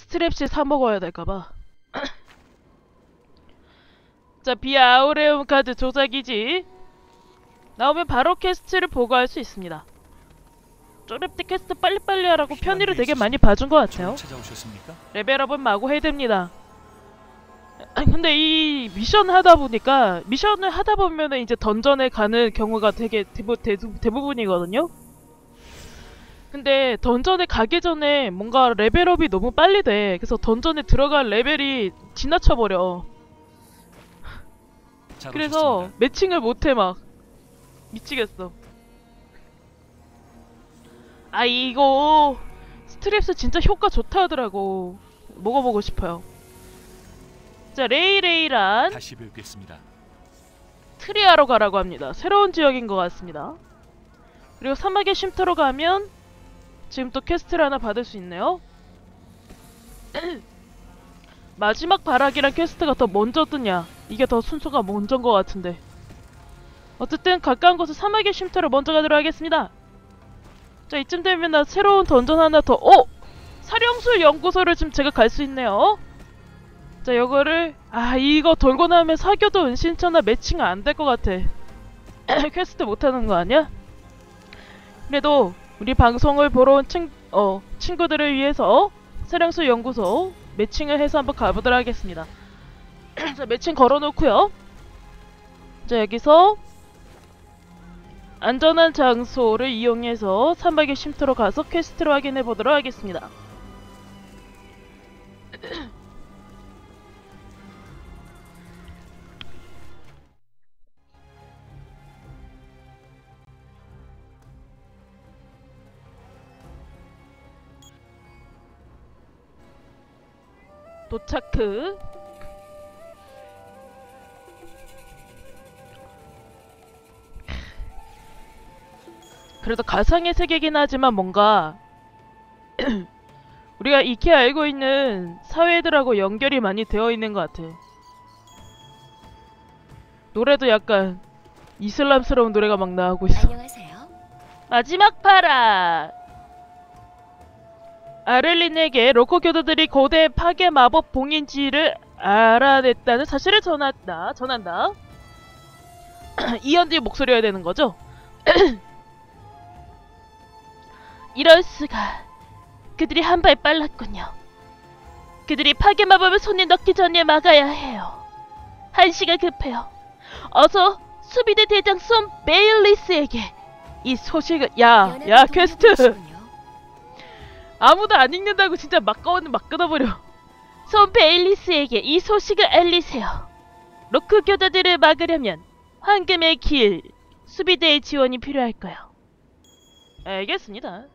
스트랩시 사 먹어야 될까봐. 자, 비아우레움 카드 조작이지. 나오면 바로 퀘스트를 보고할 수 있습니다. 쪼렙디 퀘스트 빨리빨리 하라고 편의를 되게 많이 봐준 것 같아요. 레벨업은 마구 해야 됩니다. 아, 근데 이 미션 하다 보니까 미션을 하다 보면은 이제 던전에 가는 경우가 되게 대부, 대부, 대부분이거든요. 근데 던전에 가기 전에 뭔가 레벨업이 너무 빨리 돼. 그래서 던전에 들어갈 레벨이 지나쳐 버려. 잘 그래서 오셨습니다. 매칭을 못해 막 미치겠어. 아 이거 스트랩스 진짜 효과 좋다 하더라고. 먹어보고 싶어요. 자 레이레이란 다시 뵙겠습니다. 트리아로 가라고 합니다. 새로운 지역인 것 같습니다. 그리고 사막의 쉼터로 가면 지금 또 퀘스트를 하나 받을 수 있네요. 마지막 바락이란 퀘스트가 더 먼저 뜨냐? 이게 더 순서가 먼저인 것 같은데. 어쨌든 가까운 곳에 사막의 쉼터로 먼저 가도록 하겠습니다. 자 이쯤 되면 나 새로운 던전 하나 더. 어! 사령술 연구소를 지금 제가 갈 수 있네요. 자 요거를 아 이거 돌고 나면 사교도 은신처나 매칭 안 될 것 같아 퀘스트 못하는 거 아니야? 그래도 우리 방송을 보러 온 친, 어, 친구들을 위해서 세령수 연구소 매칭을 해서 한번 가보도록 하겠습니다. 자 매칭 걸어놓고요. 자 여기서 안전한 장소를 이용해서 산박의 쉼터로 가서 퀘스트를 확인해 보도록 하겠습니다 도착크 그래도 가상의 세계긴 하지만 뭔가 우리가 익히 알고 있는 사회들하고 연결이 많이 되어 있는 것 같아. 노래도 약간 이슬람스러운 노래가 막 나오고 있어. 안녕하세요. 마지막 파라! 아를린에게 로코 교도들이 고대 파괴 마법 봉인지를 알아냈다는 사실을 전한다. 전한다. 이현지 목소리여야 되는 거죠? 이럴 수가. 그들이 한 발 빨랐군요. 그들이 파괴 마법을 손에 넣기 전에 막아야 해요. 한시가 급해요. 어서 수비대 대장 쏨 베일리스에게 이 소식을 야, 야 퀘스트. 아무도 안 읽는다고 진짜 막 꺼는 막 끊어버려. 쏨 베일리스에게 이 소식을 알리세요. 로크 교도들을 막으려면 황금의 길 수비대의 지원이 필요할 거요. 알겠습니다.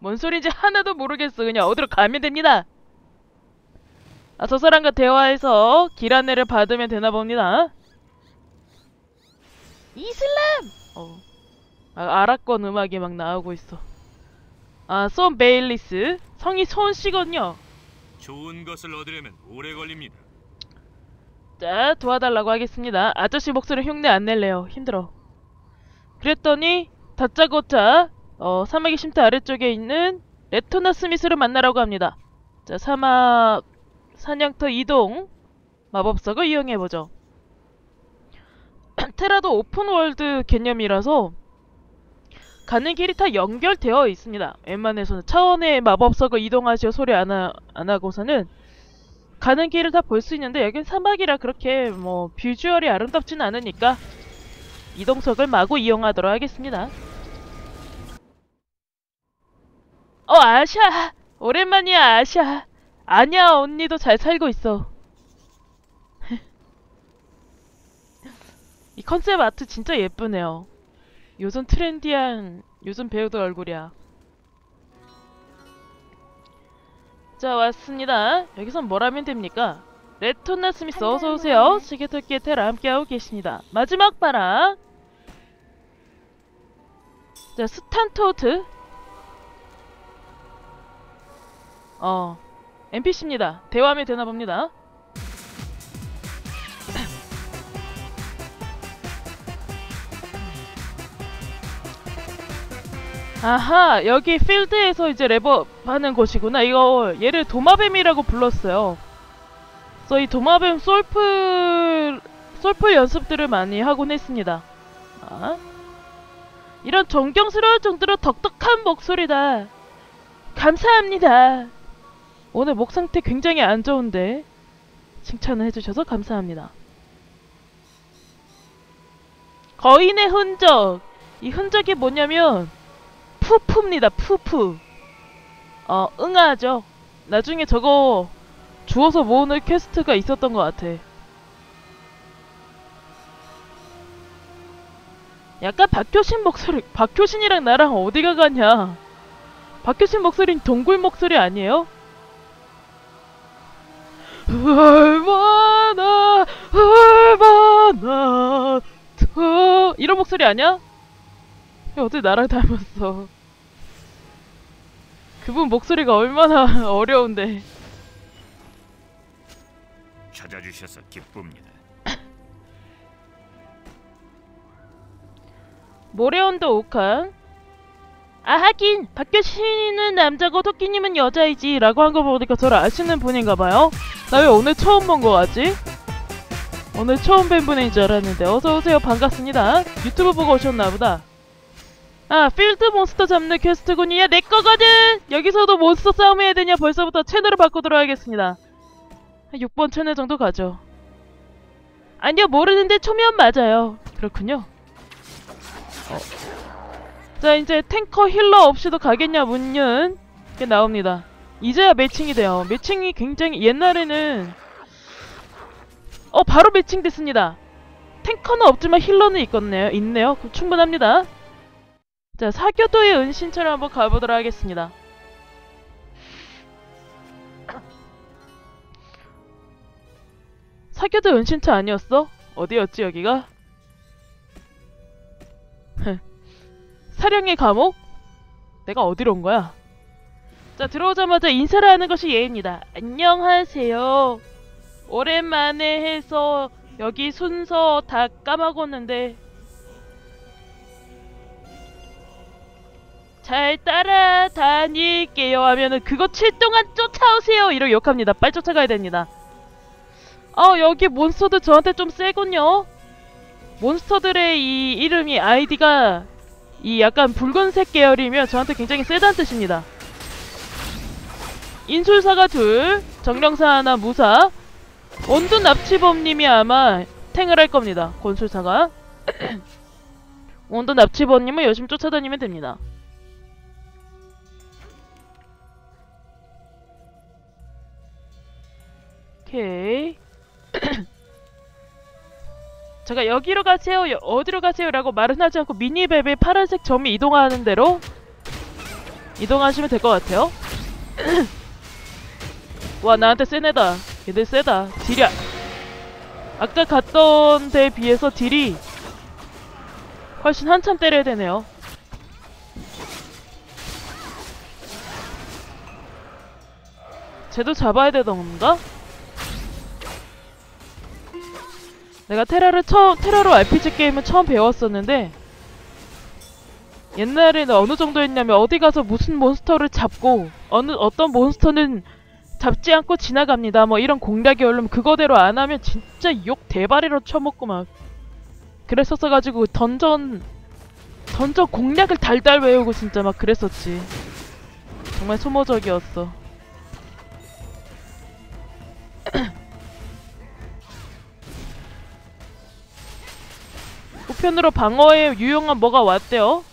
뭔 소린지 하나도 모르겠어. 그냥 어디로 가면 됩니다. 아, 저 사람과 대화해서 길 안내를 받으면 되나 봅니다. 이슬람! 어. 아, 아랍권 음악이 막 나오고 있어. 아, 손 베일리스. 성이 손 씨거든요. 좋은 것을 얻으려면 오래 걸립니다. 자, 도와달라고 하겠습니다. 아저씨 목소리 흉내 안 낼래요. 힘들어. 그랬더니 다짜고짜 어, 사막의 쉼터 아래쪽에 있는 레토나 스미스를 만나라고 합니다. 자, 사막 사냥터 이동 마법석을 이용해보죠. 테라도 오픈월드 개념이라서 가는 길이 다 연결되어 있습니다. 웬만해서는 차원의 마법석을 이동하시오 소리 안, 하, 안 하고서는 가는 길을 다 볼 수 있는데 여긴 사막이라 그렇게 뭐 비주얼이 아름답진 않으니까 이동석을 마구 이용하도록 하겠습니다. 어 아샤 오랜만이야 아샤 아니야 언니도 잘 살고 있어. 이 컨셉 아트 진짜 예쁘네요. 요즘 트렌디한 요즘 배우들 얼굴이야. 자 왔습니다. 여기선 뭘 하면 됩니까? 레토나 스미스 어서오세요. 시계토끼의 테라 함께하고 계십니다. 마지막 바라. 자 스탄토트. 어 NPC입니다. 대화하면 되나 봅니다. 아하 여기 필드에서 이제 랩업 하는 곳이구나. 이거 얘를 도마뱀이라고 불렀어요. 그래서 이 도마뱀 솔플 솔플 연습들을 많이 하곤 했습니다. 아? 이런 존경스러울 정도로 덕덕한 목소리다. 감사합니다. 오늘 목 상태 굉장히 안 좋은데 칭찬을 해주셔서 감사합니다. 거인의 흔적. 이 흔적이 뭐냐면 푸푸입니다. 푸푸. 어, 응아죠. 나중에 저거 주워서 모으는 퀘스트가 있었던 것 같아. 약간 박효신 목소리, 박효신이랑 나랑 어디가 가냐? 박효신 목소리는 동굴 목소리 아니에요? 얼마나 얼마나 더 이런 목소리 아니야? 야, 어떻게 나랑 닮았어? 그분 목소리가 얼마나 어려운데. 찾아주셔서 기쁩니다. 모래언더 오칸. 아 하긴 박효신은 남자고 토끼님은 여자이지 라고 한 거 보니까 저를 아시는 분인가봐요. 나 왜 오늘 처음 본 거 같지? 오늘 처음 뵌 분인 줄 알았는데 어서오세요 반갑습니다. 유튜브 보고 오셨나보다. 아 필드 몬스터 잡는 퀘스트군요. 내 거거든. 여기서도 몬스터 싸움 해야 되냐 벌써부터 채널을 바꾸도록 하겠습니다. 한 6번 채널 정도 가죠. 아니요 모르는데 초면 맞아요. 그렇군요. 어. 자 이제 탱커 힐러 없이도 가겠냐 문윤 이게 나옵니다. 이제야 매칭이 돼요. 매칭이 굉장히 옛날에는 어 바로 매칭 됐습니다. 탱커는 없지만 힐러는 있겠네요. 있네요. 그럼 충분합니다. 자, 사교도의 은신처를 한번 가보도록 하겠습니다. 사교도 은신처 아니었어? 어디였지 여기가? 사령의 감옥? 내가 어디로 온 거야? 자, 들어오자마자 인사를 하는 것이 예입니다. 안녕하세요. 오랜만에 해서 여기 순서 다 까먹었는데 잘 따라다닐게요 하면은 그거 칠 동안 쫓아오세요 이러고 욕합니다. 빨리 쫓아가야 됩니다. 어 여기 몬스터들 저한테 좀 세군요. 몬스터들의 이 이름이 아이디가 이 약간 붉은색 계열이면 저한테 굉장히 세다는 뜻입니다. 인술사가 둘, 정령사 하나, 무사. 원둔 납치범님이 아마 탱을 할 겁니다. 권술사가. 원둔 납치범님은 열심히 쫓아다니면 됩니다. 오케이. 제가 여기로 가세요, 여- 어디로 가세요 라고 말은 하지 않고 미니맵에 파란색 점이 이동하는 대로 이동하시면 될 것 같아요. 와, 나한테 센 애다. 얘들 세다. 딜이, 아- 아까 갔던 데에 비해서 딜이 훨씬 한참 때려야 되네요. 쟤도 잡아야 되던가? 내가 테라를 처음 테라로 RPG 게임을 처음 배웠었는데 옛날에는 어느 정도 했냐면 어디 가서 무슨 몬스터를 잡고 어느 어떤 몬스터는 잡지 않고 지나갑니다. 뭐 이런 공략이 올르면 그거대로 안 하면 진짜 욕 대바리로 쳐먹고 막 그랬었어 가지고 던전 던전 공략을 달달 외우고 진짜 막 그랬었지. 정말 소모적이었어. 우편으로 방어에 유용한 뭐가 왔대요?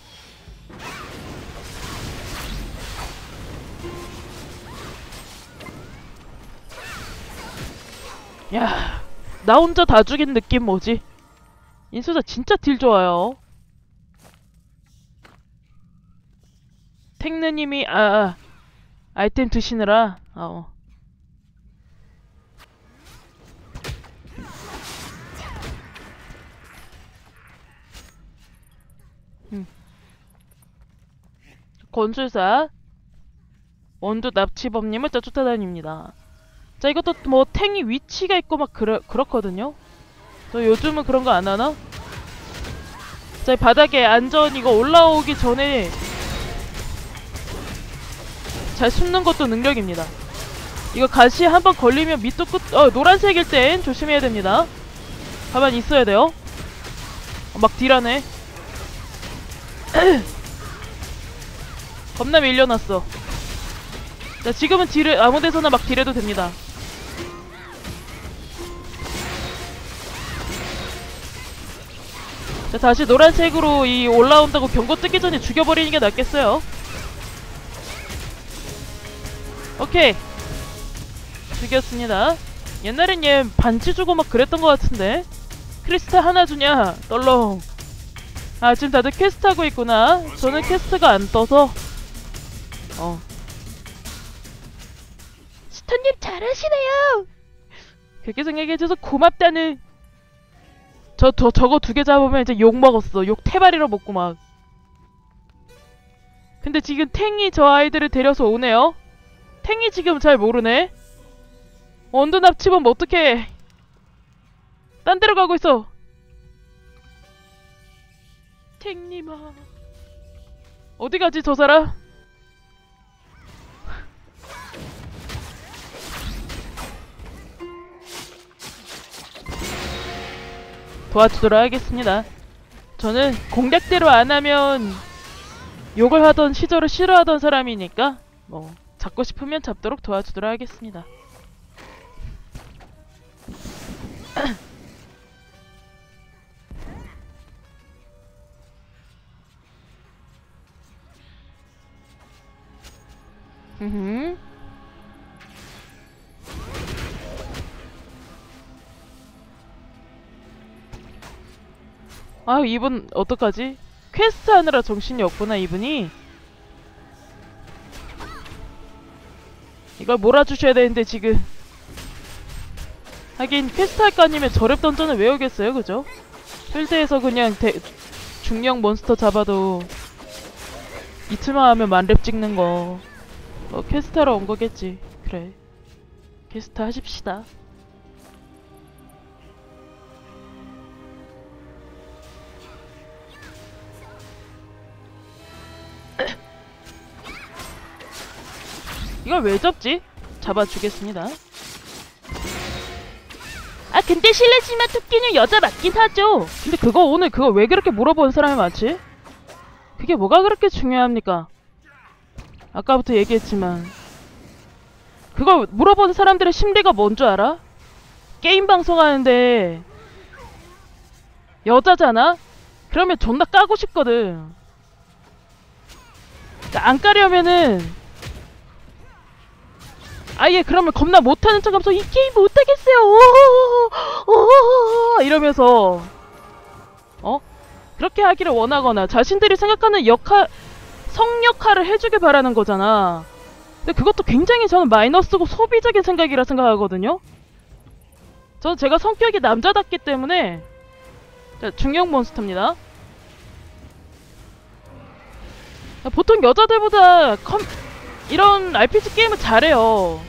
야, 나 혼자 다 죽인 느낌 뭐지? 인수자 진짜 딜 좋아요. 탱느님이 아, 아 아이템 드시느라 아, 어. 건술사 원두 납치범님을 또 쫓아다닙니다. 자 이것도 뭐 탱이 위치가 있고 막 그러, 그렇거든요. 저 요즘은 그런 거 안 하나? 자 바닥에 안전 이거 올라오기 전에 잘 숨는 것도 능력입니다. 이거 가시 한 번 걸리면 밑도 끝, 어, 노란색일 땐 조심해야 됩니다. 가만히 있어야 돼요. 어, 막 딜하네. 겁나 밀려났어. 자, 지금은 딜을 아무 데서나 막 딜해도 됩니다. 자, 다시 노란색으로 이 올라온다고 경고 뜨기 전에 죽여버리는 게 낫겠어요. 오케이. 죽였습니다. 옛날엔 얘 반치 주고 막 그랬던 것 같은데. 크리스탈 하나 주냐? 떨렁. 아, 지금 다들 퀘스트 하고 있구나. 저는 퀘스트가 안 떠서. 어. 스타님 잘하시네요. 그렇게 생각해줘서 고맙다는. 저, 저, 저거 두 개 잡으면 이제 욕 먹었어. 욕 태발이로 먹고 막. 근데 지금 탱이 저 아이들을 데려서 오네요. 탱이 지금 잘 모르네. 원두 납치범 어떡해. 딴 데로 가고 있어. 탱님아. 어디 가지 저 사람? 도와주도록 하겠습니다. 저는 공략대로 안 하면 욕을 하던 시절을 싫어하던 사람이니까 뭐 잡고 싶으면 잡도록 도와주도록 하겠습니다. 흠흠. 아 이분 어떡하지? 퀘스트 하느라 정신이 없구나 이분이. 이걸 몰아주셔야 되는데 지금. 하긴 퀘스트 할 거 아니면 저랩 던전을 외우겠어요 그죠? 필드에서 그냥 대, 중력 몬스터 잡아도 이틀만 하면 만렙 찍는 거. 어, 퀘스트 하러 온 거겠지. 그래. 퀘스트 하십시다 이걸 왜 접지? 잡아주겠습니다. 아 근데 실례지만 토끼는 여자 맞긴 하죠. 근데 그거 오늘 그거 왜 그렇게 물어보는 사람이 많지? 그게 뭐가 그렇게 중요합니까? 아까부터 얘기했지만 그걸 물어보는 사람들의 심리가 뭔 줄 알아? 게임 방송하는데 여자잖아? 그러면 존나 까고 싶거든. 그러니까 안 까려면은 아예 그러면 겁나 못하는 척하면서 이 게임 못하겠어요. 이러면서. 어? 그렇게 하기를 원하거나 자신들이 생각하는 역할 성 역할을 해주길 바라는 거잖아. 근데 그것도 굉장히 저는 마이너스고 소비적인 생각이라 생각하거든요. 저는 제가 성격이 남자답기 때문에 자, 중형 몬스터입니다. 보통 여자들보다 컴, 이런 RPG 게임은 잘해요.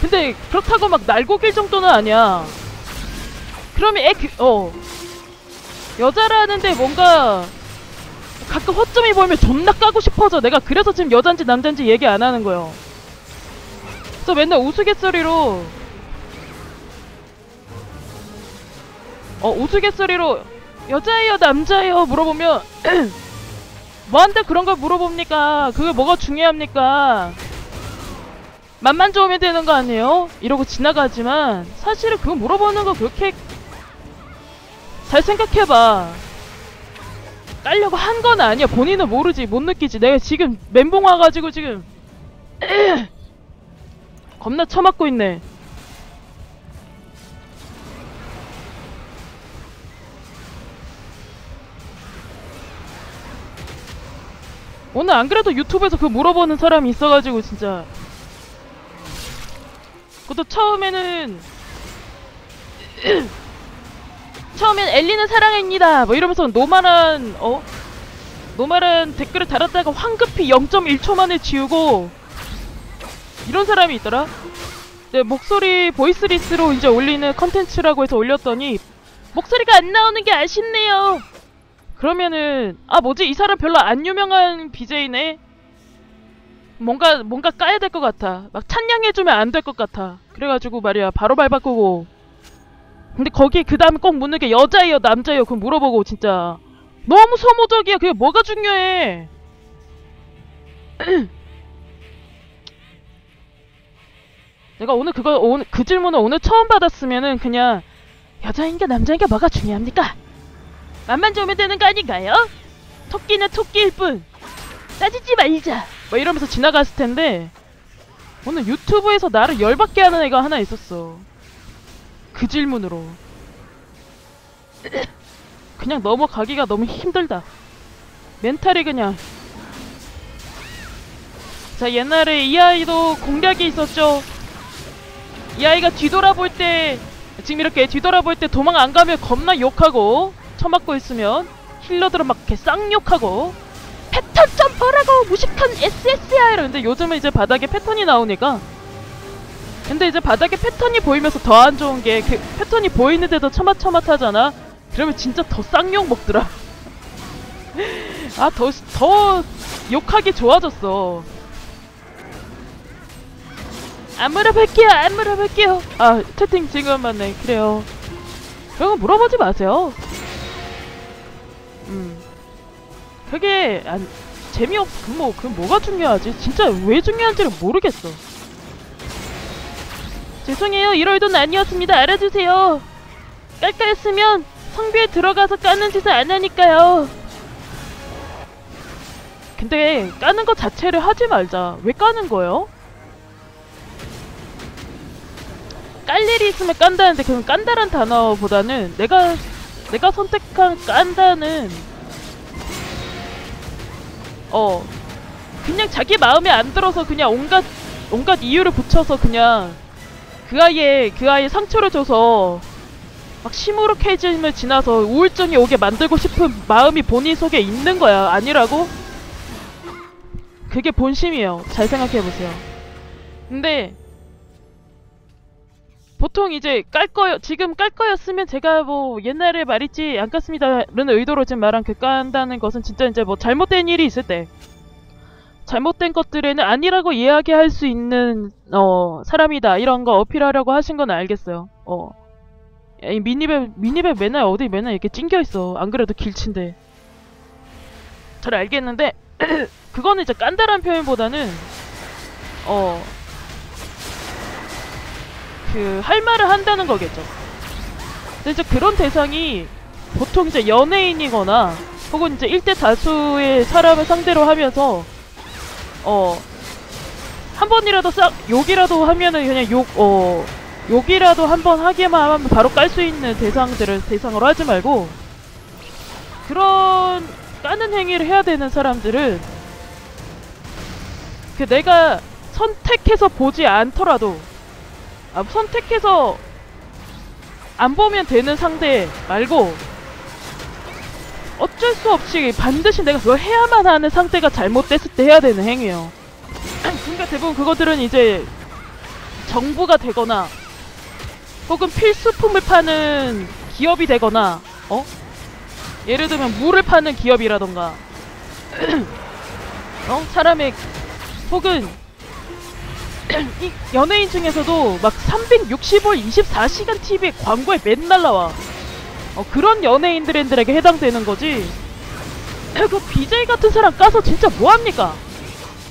근데 그렇다고 막 날고길 정도는 아니야. 그러면 애, 그, 어. 여자라는데 뭔가 가끔 허점이 보이면 존나 까고 싶어져. 내가 그래서 지금 여잔지 남잔지 얘기 안 하는 거예요. 그래서 맨날 우스갯소리로 어 우스갯소리로 여자예요 남자예요 물어보면 뭐한테 그런 걸 물어봅니까? 그게 뭐가 중요합니까? 맛만 좋으면 되는 거 아니에요? 이러고 지나가지만 사실은 그거 물어보는 거 그렇게 잘 생각해봐. 깔려고 한 건 아니야. 본인은 모르지, 못 느끼지. 내가 지금 멘붕 와가지고 지금 겁나 처맞고 있네. 오늘 안 그래도 유튜브에서 그 물어보는 사람이 있어가지고 진짜. 그것도 처음에는 처음엔 엘리는 사랑입니다. 뭐 이러면서 노말한 어? 노말한 댓글을 달았다가 황급히 0.1초 만에 지우고 이런 사람이 있더라. 네, 목소리 보이스리스로 이제 올리는 컨텐츠라고 해서 올렸더니 목소리가 안 나오는 게 아쉽네요 그러면은 아 뭐지 이 사람 별로 안 유명한 BJ네 뭔가 뭔가 까야 될 것 같아. 막 찬양해주면 안 될 것 같아. 그래가지고 말이야 바로 발 바꾸고. 근데 거기 그 다음에 꼭 묻는 게 여자예요 남자예요 그거 물어보고 진짜 너무 소모적이야. 그게 뭐가 중요해? 내가 오늘 그거 오늘 그 질문을 오늘 처음 받았으면은 그냥 여자인가 남자인가 뭐가 중요합니까? 맛만 좋으면 되는 거 아닌가요? 토끼는 토끼일 뿐. 따지지 말자. 뭐 이러면서 지나갔을 텐데 오늘 유튜브에서 나를 열받게 하는 애가 하나 있었어. 그 질문으로. 그냥 넘어가기가 너무 힘들다. 멘탈이 그냥. 자 옛날에 이 아이도 공략이 있었죠. 이 아이가 뒤돌아볼 때 지금 이렇게 뒤돌아볼 때 도망 안 가면 겁나 욕하고 처맞고 있으면 힐러들은 막 이렇게 쌍욕하고 패턴 좀 보라고 무식한 SS야 이러는데 요즘은 이제 바닥에 패턴이 나오니까 근데 이제 바닥에 패턴이 보이면서 더 안 좋은 게 그 패턴이 보이는데도 처맛처맛하잖아. 그러면 진짜 더 쌍욕 먹더라. 아더더 욕하기 좋아졌어. 안 물어볼게요 안 물어볼게요. 아 채팅 지금 맞네. 그래요. 그런 거 물어보지 마세요 음 그게 안 재미없 그뭐 그 뭐가 중요하지? 진짜 왜 중요한지를 모르겠어. 죄송해요. 1월돈 아니었습니다. 알아주세요. 깔깔했으면 성비에 들어가서 까는 짓을 안 하니까요. 근데 까는 것 자체를 하지 말자. 왜 까는 거예요? 깔 일이 있으면 깐다는데 그건 깐다란 단어보다는 내가 내가 선택한 깐다는 어 그냥 자기 마음에 안 들어서 그냥 온갖 온갖 이유를 붙여서 그냥 그 아이의 그 아이의 상처를 줘서 막 시무룩해짐을 지나서 우울증이 오게 만들고 싶은 마음이 본인 속에 있는 거야. 아니라고? 그게 본심이에요. 잘 생각해 보세요. 근데 보통 이제 깔 거요 지금 깔 거였으면 제가 뭐 옛날에 말했지 안 깠습니다라는 의도로 지금 말한 그 깐다는 것은 진짜 이제 뭐 잘못된 일이 있을 때 잘못된 것들에는 아니라고 이야기할 수 있는 어 사람이다. 이런 거 어필하려고 하신 건 알겠어요. 어. 이 미니백 미니백 맨날 어디 맨날 이렇게 찡겨 있어. 안 그래도 길친데. 잘 알겠는데 그거는 이제 깐다란 표현보다는 어 그 할 말을 한다는 거겠죠. 근데 이제 그런 대상이 보통 이제 연예인이거나 혹은 이제 일대 다수의 사람을 상대로 하면서 어 한 번이라도 싹 욕이라도 하면은 그냥 욕 어 욕이라도 한 번 하기만 하면 바로 깔 수 있는 대상들을 대상으로 하지 말고 그런 까는 행위를 해야 되는 사람들은 그 내가 선택해서 보지 않더라도 아, 선택해서 안 보면 되는 상대 말고 어쩔 수 없이 반드시 내가 그걸 해야만 하는 상대가 잘못됐을 때 해야 되는 행위예요. 그러니까 대부분 그것들은 이제 정부가 되거나 혹은 필수품을 파는 기업이 되거나 어? 예를 들면 물을 파는 기업이라던가 어? 사람의 혹은 이 연예인 중에서도 막 365일 24시간 TV에 광고에 맨날 나와. 어, 그런 연예인들에게 해당되는 거지. 그 BJ 같은 사람 까서 진짜 뭐합니까?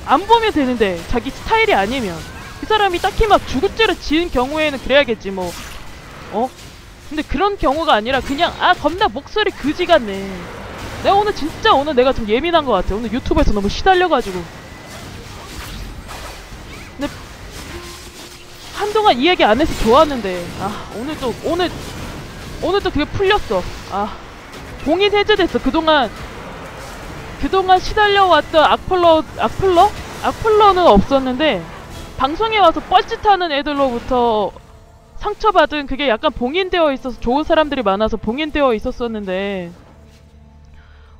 안 보면 되는데 자기 스타일이 아니면 그 사람이 딱히 막 주굿죄를 지은 경우에는 그래야겠지 뭐. 어? 근데 그런 경우가 아니라 그냥 아 겁나 목소리 그지 같네. 내가 오늘 진짜 오늘 내가 좀 예민한 것 같아. 오늘 유튜브에서 너무 시달려가지고. 한동안 이 얘기 안 해서 좋았는데. 아 오늘 또 오늘 오늘 또 그게 풀렸어. 아 봉인 해제됐어. 그동안 그동안 시달려왔던 악플러 악플러 악플러는 없었는데 방송에 와서 뻘짓하는 애들로부터 상처받은 그게 약간 봉인되어 있어서 좋은 사람들이 많아서 봉인되어 있었었는데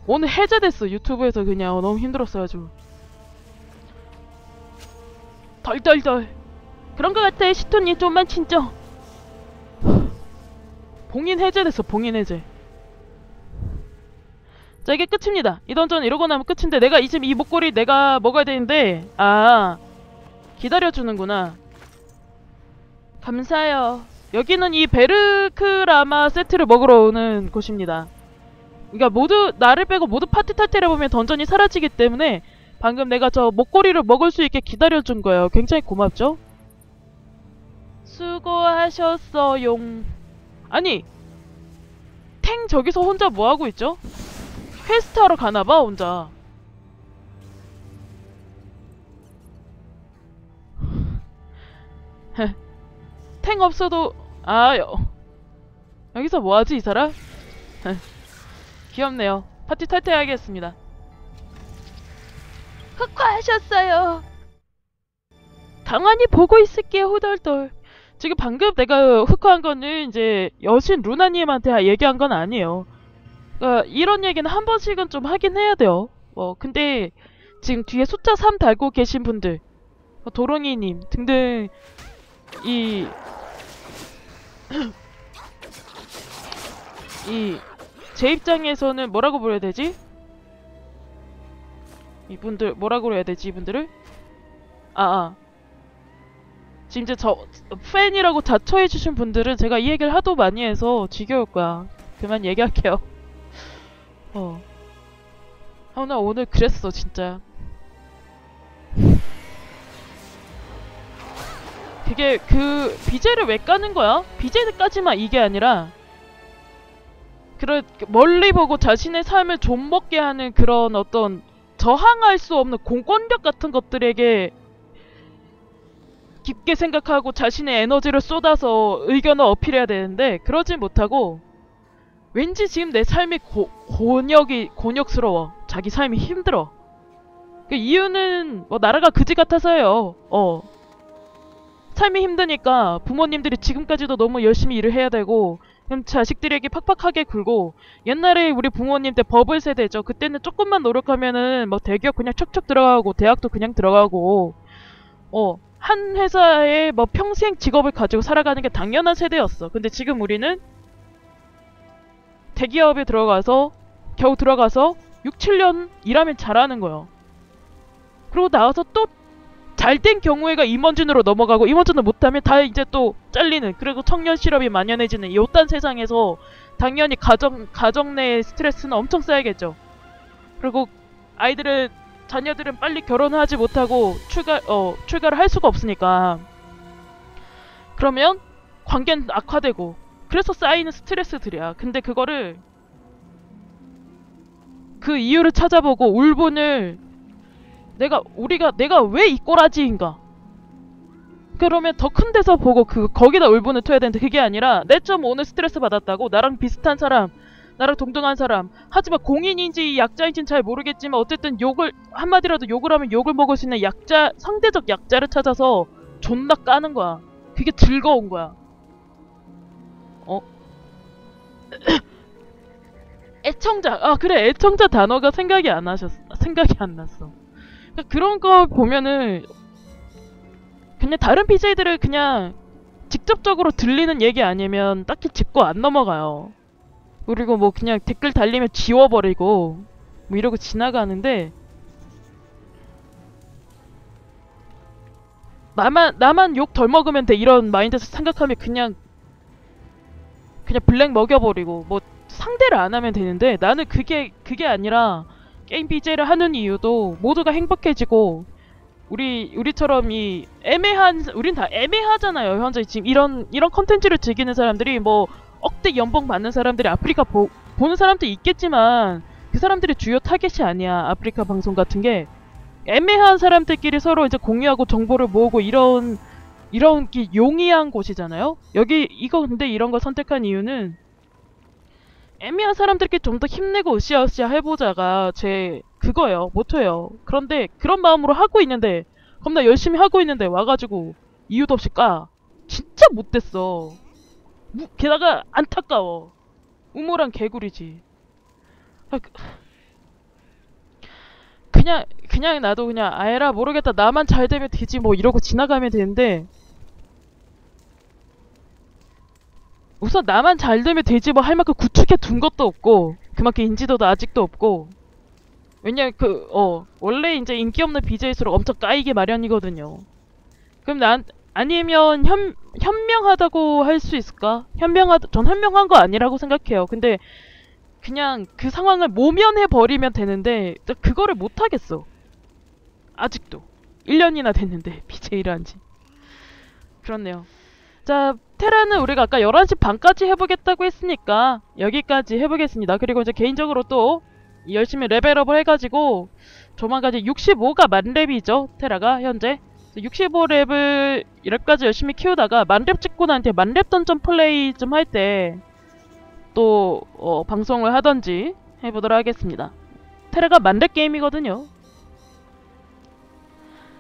오늘 해제됐어 유튜브에서 그냥. 어, 너무 힘들었어가지고. 덜덜덜 그런 것 같아 시톤이 좀만 진정 봉인 해제됐어 봉인 해제 자 이게 끝입니다. 이 던전 이러고 나면 끝인데 내가 이제 이 목걸이 내가 먹어야 되는데 아 기다려주는구나. 감사해요. 여기는 이 베르크라마 세트를 먹으러 오는 곳입니다. 그러니까 모두 나를 빼고 모두 파티 탈퇴를 보면 던전이 사라지기 때문에 방금 내가 저 목걸이를 먹을 수 있게 기다려준 거예요. 굉장히 고맙죠? 수고하셨어요. 아니 탱 저기서 혼자 뭐 하고 있죠? 퀘스트 하러 가나봐 혼자. 탱 없어도 아 여, 여기서 뭐하지 이 사람? 귀엽네요. 파티 탈퇴하겠습니다. 흑화하셨어요. 가만히 보고 있을게요 후덜덜. 지금 방금 내가 흑화한 거는 이제 여신 루나님한테 얘기한 건 아니에요. 그러니까 이런 얘기는 한 번씩은 좀 하긴 해야 돼요. 뭐 근데 지금 뒤에 숫자 3 달고 계신 분들, 뭐 도롱이님 등등 이 이 제 입장에서는 뭐라고 부려야 되지? 이분들 뭐라고 해야 되지 이분들을? 아, 아. 지금 이제 저 팬이라고 자처해주신 분들은 제가 이 얘기를 하도 많이 해서 지겨울 거야. 그만 얘기할게요. 어. 아, 나 오늘 그랬어 진짜. 그게 그 BJ를 왜 까는 거야? BJ까지만 이게 아니라 그런 멀리 보고 자신의 삶을 좀먹게 하는 그런 어떤 저항할 수 없는 공권력 같은 것들에게 깊게 생각하고 자신의 에너지를 쏟아서 의견을 어필해야 되는데 그러지 못하고 왠지 지금 내 삶이 고, 곤욕이 곤욕스러워. 자기 삶이 힘들어. 그 이유는 뭐 나라가 그지 같아서요. 어. 삶이 힘드니까 부모님들이 지금까지도 너무 열심히 일을 해야 되고 그럼 자식들에게 팍팍하게 굴고 옛날에 우리 부모님 때 버블 세대죠. 그때는 조금만 노력하면은 뭐 대기업 그냥 척척 들어가고 대학도 그냥 들어가고 어 한 회사에 뭐 평생 직업을 가지고 살아가는 게 당연한 세대였어. 근데 지금 우리는 대기업에 들어가서 겨우 들어가서 6, 7년 일하면 잘하는 거예요. 그리고 나와서 또 잘 된 경우에가 임원진으로 넘어가고 임원진을 못하면 다 이제 또 잘리는 그리고 청년 실업이 만연해지는 이딴 세상에서 당연히 가정 가정 내 스트레스는 엄청 쌓이겠죠. 그리고 아이들은 자녀들은 빨리 결혼하지 못하고 출가 어 출가를 할 수가 없으니까 그러면 관계는 악화되고 그래서 쌓이는 스트레스들이야. 근데 그거를 그 이유를 찾아보고 울분을 내가 우리가 내가 왜 이 꼬라지인가? 그러면 더 큰 데서 보고 그 거기다 울분을 토해야 되는데 그게 아니라 내좀 오늘 스트레스 받았다고 나랑 비슷한 사람, 나랑 동등한 사람. 하지만 공인인지 약자인지는 잘 모르겠지만 어쨌든 욕을 한마디라도 욕을 하면 욕을 먹을 수 있는 약자 상대적 약자를 찾아서 존나 까는 거야. 그게 즐거운 거야. 어? 애청자. 아 그래 애청자 단어가 생각이 안 나셨. 생각이 안 났어. 그러니까 그런 거 보면은 그냥 다른 BJ들을 그냥 직접적으로 들리는 얘기 아니면 딱히 짚고 안 넘어가요. 그리고 뭐 그냥 댓글 달리면 지워버리고 뭐 이러고 지나가는데 나만 나만 욕 덜 먹으면 돼. 이런 마인드에서 생각하면 그냥 그냥 블랙 먹여버리고 뭐 상대를 안 하면 되는데 나는 그게 그게 아니라 게임 BJ를 하는 이유도 모두가 행복해지고 우리 우리처럼 이 애매한 우린 다 애매하잖아요. 현재 지금 이런 이런 컨텐츠를 즐기는 사람들이 뭐 억대 연봉 받는 사람들이 아프리카 보, 보는 사람도 있겠지만 그 사람들이 주요 타겟이 아니야 아프리카 방송 같은 게. 애매한 사람들끼리 서로 이제 공유하고 정보를 모으고 이런 이런 게 용이한 곳이잖아요? 여기 이거 근데 이런 거 선택한 이유는 애매한 사람들끼리 좀 더 힘내고 으쌰으쌰 해보자가 제 그거예요 모토예요. 그런데 그런 마음으로 하고 있는데 겁나 열심히 하고 있는데 와가지고 이유도 없이 까. 진짜 못됐어. 무, 게다가 안타까워. 우물한 개구리지. 아, 그- 그냥 그냥 나도 그냥 아예라 모르겠다. 나만 잘 되면 되지 뭐 이러고 지나가면 되는데. 우선 나만 잘 되면 되지 뭐 할 만큼 구축해 둔 것도 없고 그만큼 인지도도 아직도 없고. 왜냐 그어 원래 이제 인기 없는 BJ일수록 엄청 까이기 마련이거든요. 그럼 난 아니면 현 현명하다고 할 수 있을까? 현명하 전 현명한 거 아니라고 생각해요. 근데 그냥 그 상황을 모면해 버리면 되는데 또 그거를 못 하겠어. 아직도 1년이나 됐는데 BJ를 한지. 그렇네요. 자, 테라는 우리가 아까 11시 반까지 해보겠다고 했으니까 여기까지 해보겠습니다. 그리고 이제 개인적으로 또 열심히 레벨업을 해가지고 조만간 이제 65가 만렙이죠. 테라가 현재 65렙을 이렇게까지 열심히 키우다가 만렙 찍고 난 뒤에 만렙 던전 플레이 좀 할 때또 어, 방송을 하던지 해보도록 하겠습니다. 테라가 만렙 게임이거든요.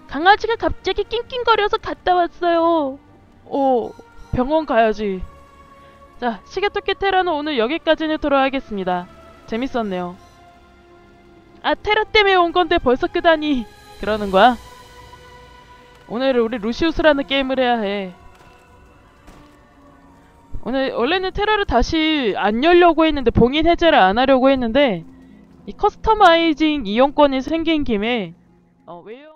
강아지가 갑자기 낑낑거려서 갔다 왔어요. 오, 병원 가야지. 자, 시계토끼 테라는 오늘 여기까지는 돌아가겠습니다. 재밌었네요. 아, 테라 때문에 온 건데 벌써 끄다니. 그러는 거야? 오늘 우리 루시우스라는 게임을 해야 해. 오늘 원래는 테라를 다시 안 열려고 했는데 봉인 해제를 안 하려고 했는데 이 커스터마이징 이용권이 생긴 김에 어, 외형